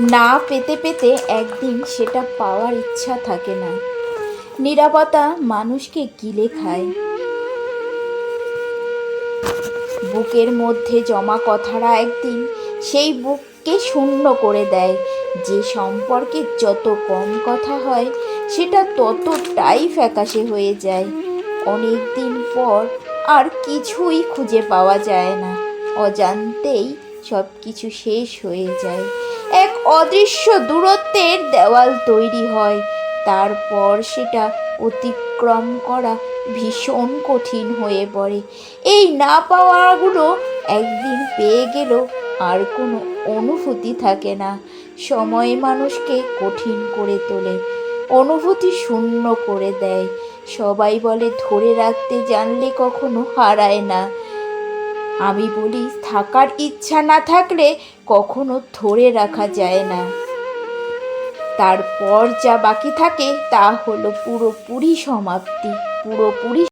না পেতে পেতে একদিন সেটা পাওয়ার ইচ্ছা থাকে না। নিরাপত্তা মানুষকে গিলে খায়। বুকের মধ্যে জমা কথারা একদিন সেই বুককে শূন্য করে দেয়। যে সম্পর্কে যত কম কথা হয়, সেটা ততটাই ফ্যাকাশে হয়ে যায়। অনেক দিন পর আর কিছুই খুঁজে পাওয়া যায় না। অজান্তেই সব কিছু শেষ হয়ে যায়। অদৃশ্য দূরত্বের দেওয়াল তৈরি হয়। তারপর সেটা অতিক্রম করা ভীষণ কঠিন হয়ে পড়ে। এই না পাওয়াগুলো একদিন পেয়ে গেলেও আর কোনো অনুভূতি থাকে না। সময় মানুষকে কঠিন করে তোলে, অনুভূতি শূন্য করে দেয়। সবাই বলে, ধরে রাখতে জানলে কখনো হারায় না। আমি বলি থাকার ইচ্ছা না থাকলে কখনো ধরে রাখা যায় না। তারপর যা বাকি থাকে তা হলো পুরোপুরি সমাপ্তি, পুরোপুরি